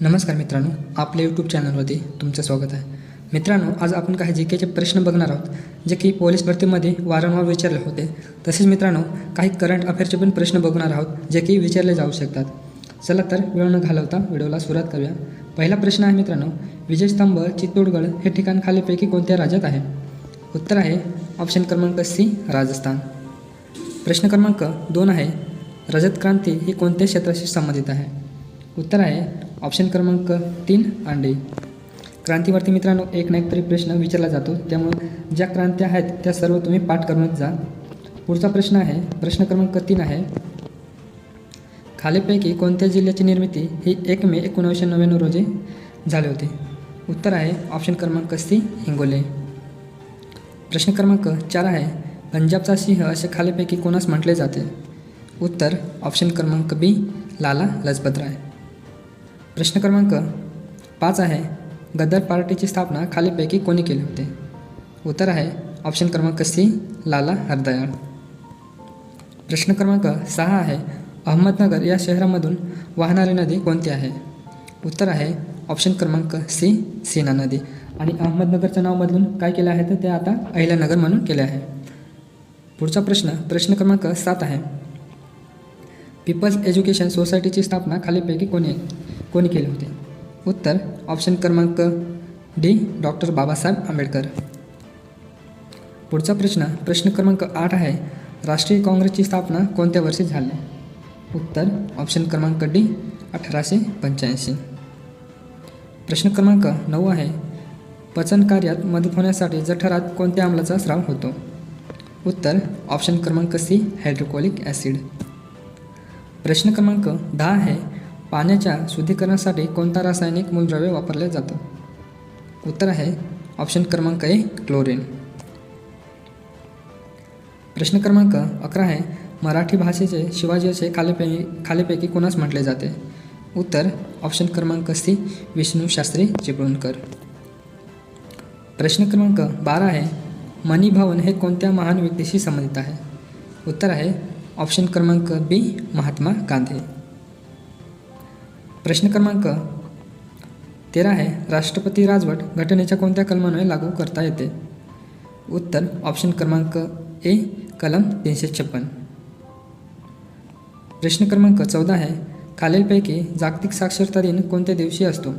नमस्कार मित्रांनो आपल्या यूट्यूब चॅनलवरती तुमचं स्वागत आहे. मित्रांनो आज आपण काही जी केचे प्रश्न बघणार आहोत जे की पोलीस भरतीमध्ये वारंवार विचारले होते. तसेच मित्रांनो काही करंट अफेअरचे पण प्रश्न बघणार आहोत जे की विचारले जाऊ शकतात. चला तर वेळ न घालवता व्हिडिओला सुरुवात करूया. पहिला प्रश्न आहे मित्रांनो विजयस्तंभ चित्तोडगड हे ठिकाण खालीपैकी कोणत्या राज्यात आहे? उत्तर आहे ऑप्शन क्रमांक सी राजस्थान. प्रश्न क्रमांक दोन आहे रजत क्रांती ही कोणत्या क्षेत्राशी संबंधित आहे? उत्तर आहे ऑप्शन क्रमांक तीन अंडे. क्रांतीवरती मित्रांनो एक ना एक तरी प्रश्न विचारला जातो. त्यामुळे ज्या क्रांत्या आहेत त्या सर्व तुम्ही पाठ करूनच जा. पुढचा प्रश्न आहे प्रश्न क्रमांक तीन आहे. खालीपैकी कोणत्या जिल्ह्याची निर्मिती ही एक मे एकोणीसशे नव्याण्णव रोजी झाले होते? उत्तर आहे ऑप्शन क्रमांक सी हिंगोली. प्रश्न क्रमांक चार आहे पंजाबचा सिंह असे खालीपैकी कोणास म्हटले जाते? उत्तर ऑप्शन क्रमांक बी लाला लजपतराय. प्रश्न क्रमांक पाच आहे. गदर पार्टीची स्थापना खालीपैकी कोणी केली होती? उत्तर आहे ऑप्शन क्रमांक सी लाला हरदयाळ. प्रश्न क्रमांक सहा आहे अहमदनगर या शहरामधून वाहणारी नदी कोणती आहे? उत्तर आहे ऑप्शन क्रमांक सी सीना नदी. आणि अहमदनगरचं नाव बदलून काय केलं आहे तर ते आता अहिल्यानगर म्हणून केले आहे. पुढचा प्रश्न प्रश्न क्रमांक सात आहे. पीपल्स एज्युकेशन सोसायटीची स्थापना खालीपैकी कोणी कोणी केले होते? उत्तर ऑप्शन क्रमांक डी डॉक्टर बाबासाहेब आंबेडकर. पुढचा प्रश्न प्रश्न क्रमांक आठ आहे राष्ट्रीय काँग्रेसची स्थापना कोणत्या वर्षी झाली? उत्तर ऑप्शन क्रमांक डी अठराशे पंच्याऐंशी. प्रश्न क्रमांक नऊ आहे पचन कार्यात मदत होण्यासाठी जठरात कोणत्या आम्लाचा स्राव होतो? उत्तर ऑप्शन क्रमांक सी हायड्रोकोलिक ॲसिड प्रश्न क्रमांक दहा आहे पाण्याच्या शुद्धीकरणासाठी कोणता रासायनिक मूलद्रव्य वापरले जातं? उत्तर आहे ऑप्शन क्रमांक ए क्लोरीन. प्रश्न क्रमांक अकरा आहे मराठी भाषेचे शिवाजी असे खालीपैकी खालीपैकी कोणास म्हटले जाते? उत्तर ऑप्शन क्रमांक सी विष्णू शास्त्री चिपळूणकर. प्रश्न क्रमांक बारा आहे मणिभवन हे कोणत्या महान व्यक्तीशी संबंधित आहे? उत्तर आहे ऑप्शन क्रमांक बी महात्मा गांधी. प्रश्न क्रमांक तेरा आहे राष्ट्रपती राजवट घटनेच्या कोणत्या कलमान्वये लागू करता येते? उत्तर ऑप्शन क्रमांक ए कलम तीनशे छप्पन. प्रश्न क्रमांक चौदा आहे खालीलपैकी जागतिक साक्षरता दिन कोणत्या दिवशी असतो?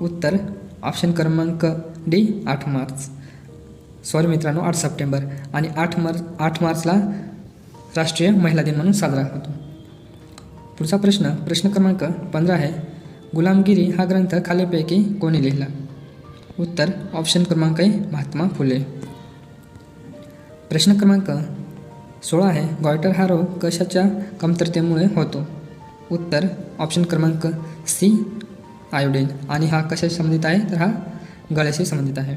उत्तर ऑप्शन क्रमांक डी आठ मार्च. सॉरी मित्रांनो आठ सप्टेंबर. आणि आठ मार्च आठ मार्चला राष्ट्रीय महिला दिन म्हणून साजरा होतो. पुढचा प्रश्न प्रश्न क्रमांक पंधरा आहे. गुलामगिरी हा ग्रंथ खालीपैकी कोणी लिहिला? उत्तर ऑप्शन क्रमांक आहे महात्मा फुले. प्रश्न क्रमांक सोळा आहे गॉयटर हा रोग कशाच्या कमतरतेमुळे होतो? उत्तर ऑप्शन क्रमांक सी आयोडीन. आणि हा कशाशी संबंधित आहे? तर हा गळ्याशी संबंधित आहे.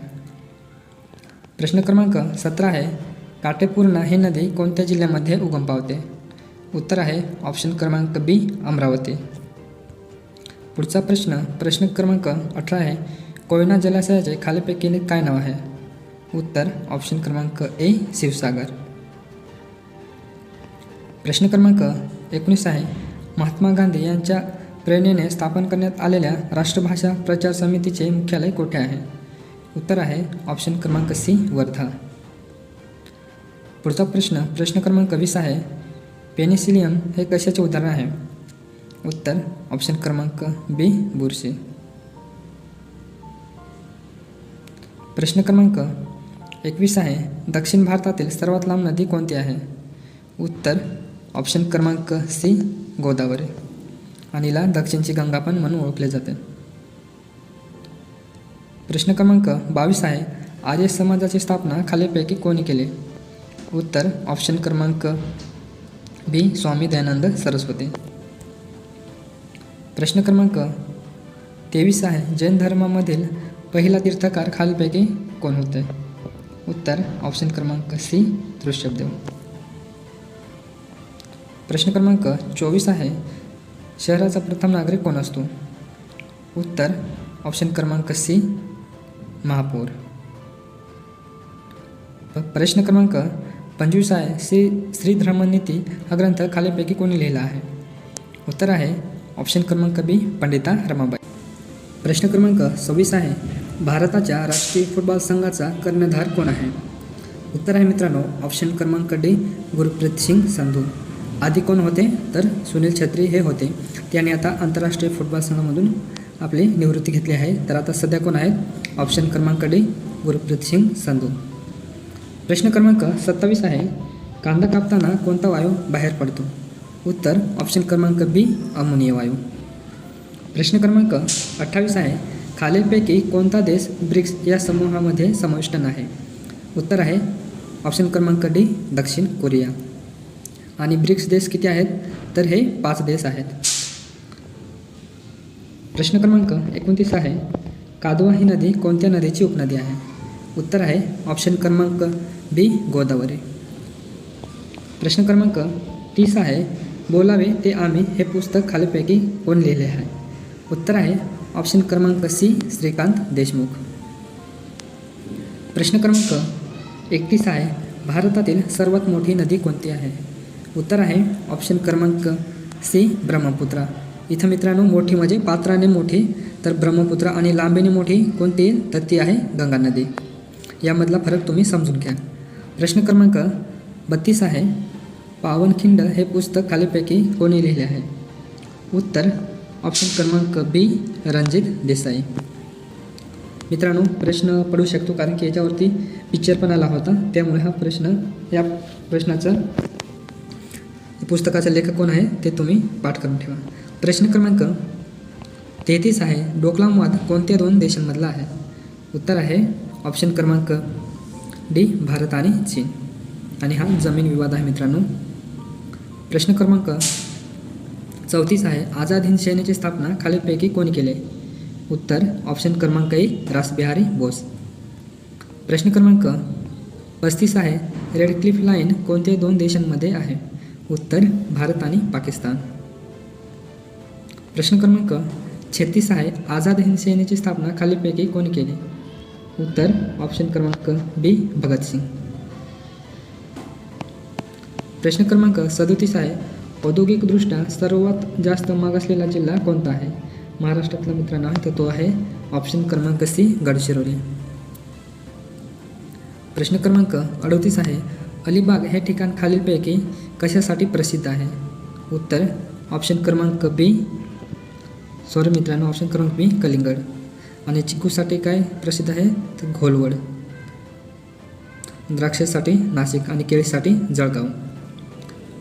प्रश्न क्रमांक सतरा आहे काटेपूर्णा ही नदी कोणत्या जिल्ह्यामध्ये उगम पावते? उत्तर आहे ऑप्शन क्रमांक बी अमरावती. पुढचा प्रश्न प्रश्न क्रमांक अठरा आहे कोयना जलाशयाचे खालीपैकी काय नाव आहे? उत्तर ऑप्शन क्रमांक ए शिवसागर. प्रश्न क्रमांक एकोणीस आहे महात्मा गांधी यांच्या प्रेरणेने स्थापन करण्यात आलेल्या राष्ट्रभाषा प्रचार समितीचे मुख्यालय कोठे आहे? उत्तर आहे ऑप्शन क्रमांक सी वर्धा. पुढचा प्रश्न प्रश्न क्रमांक वीस आहे पेनिसिलियम हे कशाचे उदाहरण आहे? उत्तर ऑप्शन क्रमांक बी बुरशी. प्रश्न क्रमांक एकवीस आहे दक्षिण भारतातील सर्वात लांब नदी कोणती आहे? उत्तर ऑप्शन क्रमांक सी गोदावरी. आणि दक्षिणची गंगा पण म्हणून ओळखले जाते. प्रश्न क्रमांक बावीस आहे आर्य समाजाची स्थापना खालीपैकी कोणी केली? उत्तर ऑप्शन क्रमांक बी स्वामी दयानंद सरस्वती. प्रश्न क्रमांक तेवीस आहे. जैन धर्मामधील पहिला तीर्थकार खालपैकी कोण होते? उत्तर ऑप्शन क्रमांक सी ऋषभदेव प्रश्न क्रमांक चोवीस आहे. शहराचा प्रथम नागरिक कोण असतो? उत्तर ऑप्शन क्रमांक सी महापौर. प्रश्न क्रमांक पंचवीस आहे श्री श्री धर्मनीती हा ग्रंथ खालीपैकी कोणी लिहिला आहे? उत्तर आहे ऑप्शन क्रमांक बी पंडिता रमाबाई. प्रश्न क्रमांक सव्वीस आहे भारताच्या राष्ट्रीय फुटबॉल संघाचा कर्णधार कोण आहे? उत्तर आहे मित्रांनो ऑप्शन क्रमांक डी गुरप्रीत सिंग संधू. आधी कोण होते? तर सुनील छत्री हे होते. त्याने आता आंतरराष्ट्रीय फुटबॉल संघामधून आपली निवृत्ती घेतली आहे. तर आता सध्या कोण आहेत? ऑप्शन क्रमांक डी गुरप्रीत सिंग संधू. प्रश्न क्रमांक सत्तावीस आहे. कांदा कापताना कोणता वायू बाहेर पडतो? उत्तर ऑप्शन क्रमांक बी अमोनिय वायू. प्रश्न क्रमांक अठ्ठावीस आहे. खालीलपैकी कोणता देश ब्रिक्स या समूहामध्ये समाविष्ट नाही? उत्तर आहे. ऑप्शन क्रमांक डी दक्षिण कोरिया. आणि ब्रिक्स देश किती आहेत? तर हे पाच देश आहेत. प्रश्न क्रमांक एकोणतीस आहे. कादवा ही नदी कोणत्या नदीची उपनदी आहे? उत्तर आहे ऑप्शन क्रमांक बी गोदावरी. प्रश्न क्रमांक तीस आहे बोलावे ते आम्ही हे पुस्तक खालीपैकी कोण लिहिले आहे? उत्तर आहे ऑप्शन क्रमांक सी श्रीकांत देशमुख. प्रश्न क्रमांक एकतीस आहे भारतातील सर्वात मोठी नदी कोणती आहे? उत्तर आहे ऑप्शन क्रमांक सी ब्रह्मपुत्रा. इथं मित्रांनो मोठी म्हणजे पात्राने मोठी तर ब्रह्मपुत्रा आणि लांबीने मोठी कोणती? तर ती आहे गंगा नदी. यामधला फरक तुम्ही समजून घ्या. प्रश्न क्रमांक बत्तीस आहे. पावनखिंड हे पुस्तक खालीपैकी कोणी लिहिले आहे? उत्तर ऑप्शन क्रमांक बी रणजित देसाई. मित्रांनो प्रश्न पडू शकतो कारण की याच्यावरती पिक्चर पण आला होता. त्यामुळे हा प्रश्न या प्रश्नाचं पुस्तकाचा लेखक कोण आहे ते तुम्ही पाठ करून ठेवा. प्रश्न क्रमांक तेहतीस आहे. डोकलाम वाद कोणत्या दोन देशांमधला आहे? उत्तर आहे ऑप्शन क्रमांक डी भारत आणि चीन. आणि हा जमीन विवाद आहे मित्रांनो. प्रश्न क्रमांक चौतीस आहे आझाद हिंद सेनेची स्थापना खालीलपैकी कोणी केले? उत्तर ऑप्शन क्रमांक एक रासबिहारी बोस. प्रश्न क्रमांक पस्तीस आहे रेड क्लिफ लाईन कोणत्या दोन देशांमध्ये आहे? उत्तर भारत आणि पाकिस्तान. प्रश्न क्रमांक छत्तीस आहे आझाद हिंद सेनेची स्थापना खालीलपैकी कोणी केली? उत्तर ऑप्शन क्रमांक बी भगतसिंग प्रश्न क्रमांक सदोतीस आहे. औद्योगिकदृष्ट्या सर्वात जास्त मागासलेला जिल्हा कोणता आहे? महाराष्ट्रातला मित्रांनो तर तो आहे. ऑप्शन क्रमांक सी गडचिरोली. प्रश्न क्रमांक अडतीस आहे. अलिबाग हे ठिकाण खालीलपैकी कशासाठी प्रसिद्ध आहे? उत्तर ऑप्शन क्रमांक बी सॉरी मित्रांनो ऑप्शन क्रमांक बी कलिंगड. आणि चिकूसाठी काय प्रसिद्ध आहे? तर घोलवड. द्राक्षासाठी नाशिक आणि केळीसाठी जळगाव.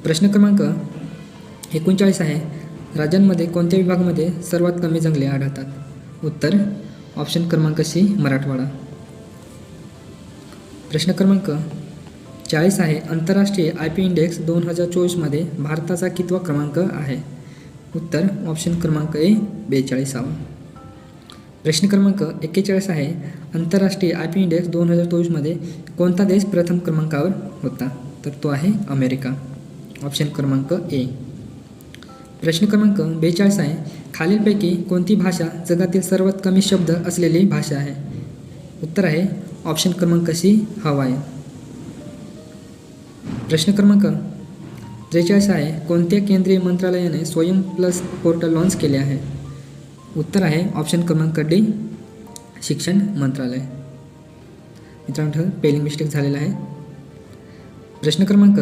प्रश्न क्रमांक एकोणचाळीस आहे. राज्यांमध्ये कोणत्या विभागामध्ये सर्वात कमी जंगले आढळतात? उत्तर ऑप्शन क्रमांक सी मराठवाडा. प्रश्न क्रमांक चाळीस आहे. आंतरराष्ट्रीय आय पी इंडेक्स दोन हजार चोवीसमध्ये भारताचा कितवा क्रमांक आहे? उत्तर ऑप्शन क्रमांक ए बेचाळीसावा. प्रश्न क्रमांक एक्केचाळीस आहे. आंतरराष्ट्रीय आय पी इंडेक्स दोन हजार चोवीसमध्ये कोणता देश प्रथम क्रमांकावर होता? तर तो आहे अमेरिका. ऑप्शन क्रमांक ए. प्रश्न क्रमांक बेचाळीस आहे. खालीलपैकी कोणती भाषा जगातील सर्वात कमी शब्द असलेली भाषा आहे? उत्तर आहे. ऑप्शन क्रमांक सी हवाई. प्रश्न क्रमांक त्रेचाळीस आहे. कोणत्या केंद्रीय मंत्रालयाने स्वयं प्लस पोर्टल लॉन्च केले आहे? उत्तर आहे ऑप्शन क्रमांक डी शिक्षण मंत्रालय. मित्रांनो पेलिंग मिस्टेक झालेला आहे. प्रश्न क्रमांक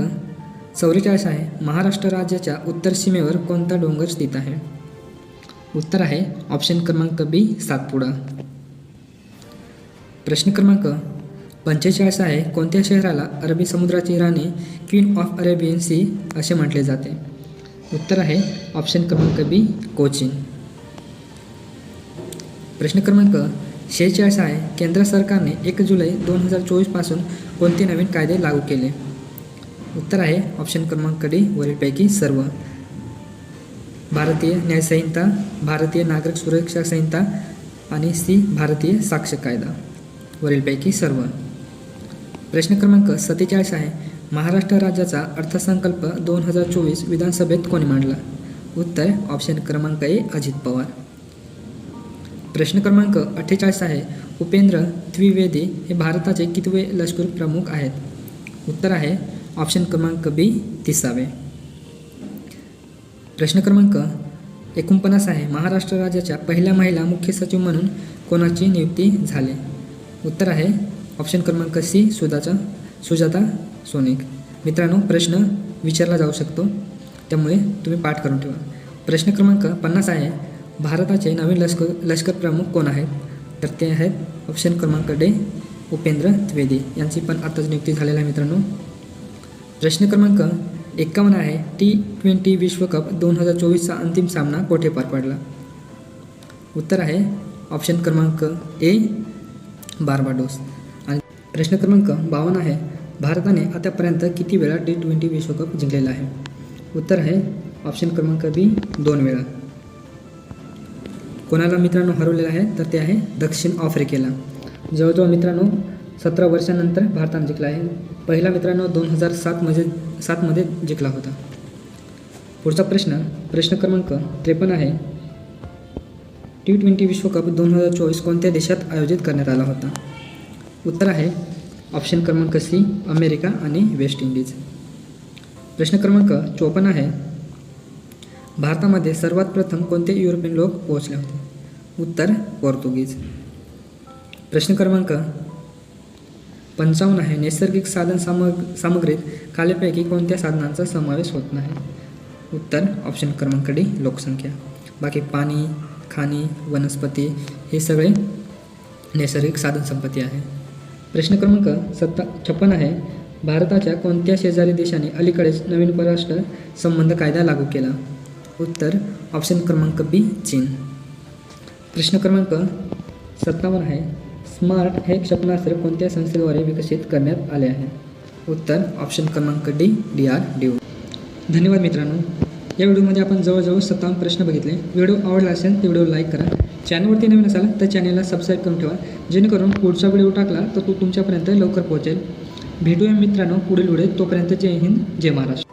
चौवेचाळीस आहे महाराष्ट्र राज्याच्या उत्तर सीमेवर कोणता डोंगर स्थित आहे? उत्तर आहे ऑप्शन क्रमांक बी सातपुडा. प्रश्न क्रमांक पंचेचाळीस आहे कोणत्या शहराला अरबी समुद्राची राणी क्वीन ऑफ अरेबियन सी असे म्हटले जाते? उत्तर आहे ऑप्शन क्रमांक बी कोचिंग प्रश्न क्रमांक शेहेचाळीस आहे. केंद्र सरकारने एक जुलै दोन हजार चोवीसपासून कोणते नवीन कायदे लागू केले? उत्तर आहे ऑप्शन क्रमांक डी वरीलपैकी सर्व. भारतीय न्यायसंहिता भारतीय नागरिक सुरक्षा संहिता आणि सी भारतीय साक्ष कायदा. वरीलपैकी सर्व. प्रश्न क्रमांक सत्तेचाळीस आहे. महाराष्ट्र राज्याचा अर्थसंकल्प दोन हजार चोवीस विधानसभेत कोणी मांडला? उत्तर ऑप्शन क्रमांक ए अजित पवार. प्रश्न क्रमांक अठ्ठेचाळीस आहे. उपेंद्र द्विवेदी हे भारताचे कितवे लष्कर प्रमुख आहेत? उत्तर आहे ऑप्शन क्रमांक बी तिसावे. प्रश्न क्रमांक एकोणपन्नास आहे. महाराष्ट्र राज्याच्या पहिल्या महिला मुख्य सचिव म्हणून कोणाची नियुक्ती झाली? उत्तर आहे ऑप्शन क्रमांक सी सुधाचा सुजाता सोनिक. मित्रांनो प्रश्न विचारला जाऊ शकतो. त्यामुळे तुम्ही पाठ करून ठेवा. प्रश्न क्रमांक पन्नास आहे. भारताचे नवीन लष्कर लष्कर प्रमुख कोण आहेत? तर ते आहेत ऑप्शन क्रमांक डे उपेंद्र द्विवेदी. यांची पण आताच नियुक्ती झालेली आहे मित्रांनो. प्रश्न क्रमांक एक्कावन्न आहे. टी ट्वेंटी विश्वकप दोन हजार चोवीसचा अंतिम सामना कोठे पार पडला? उत्तर आहे ऑप्शन क्रमांक ए बार्बाडोस. आणि प्रश्न क्रमांक बावन्न आहे. भारताने आतापर्यंत किती वेळा टी ट्वेंटी विश्वकप जिंकलेला आहे? उत्तर आहे ऑप्शन क्रमांक बी दोन वेळा. कोणाला मित्रांनो हरवलेलं आहे तर ते आहे दक्षिण आफ्रिकेला. जवळजवळ मित्रांनो सतरा वर्षानंतर भारतानं जिंकला आहे. पहिला मित्रांनो दोन हजार सातमध्ये सातमध्ये जिंकला होता. पुढचा प्रश्न प्रश्न क्रमांक त्रेपन्न आहे. टी ट्वेंटी विश्वकप दोन हजार चोवीस कोणत्या देशात आयोजित करण्यात आला होता? उत्तर आहे ऑप्शन क्रमांक सी अमेरिका आणि वेस्ट इंडिज. प्रश्न क्रमांक चोपन्न आहे. भारतामध्ये सर्वात प्रथम कोणते युरोपियन लोक पोहोचले होते? उत्तर पोर्तुगीज. प्रश्न क्रमांक पंचावन्न आहे. नैसर्गिक साधन सामग सामग्रीत खालीपैकी कोणत्या साधनांचा समावेश होत नाही? उत्तर ऑप्शन क्रमांक डी लोकसंख्या. बाकी पाणी खाणी वनस्पती हे सगळे नैसर्गिक साधनसंपत्ती आहे. प्रश्न क्रमांक सत्ता छप्पन आहे. भारताच्या कोणत्या शेजारी देशाने अलीकडेच नवीन परराष्ट्र संबंध कायदा लागू केला? उत्तर ऑप्शन क्रमांक बी चीन. प्रश्न क्रमांक सत्तावन्न आहे. स्मार्ट हे क्षेपणास्त्र कोणत्या संस्थेद्वारे विकसित करण्यात आले आहे? उत्तर ऑप्शन क्रमांक D D R D O धन्यवाद मित्रांनो. या व्हिडिओमध्ये आपण जवळजवळ सत्तावन्न प्रश्न बघितले. व्हिडिओ आवडला असेल तर व्हिडिओ लाईक करा. चॅनलवरती नवीन असाल तर चॅनलला सबस्क्राईब करून ठेवा. जेणेकरून पुढचा व्हिडिओ टाकला तर तो तुमच्यापर्यंत लवकर पोहोचेल. भेटूया मित्रांनो पुढील व्हिडिओ तोपर्यंत जय हिंद जय महाराष्ट्र.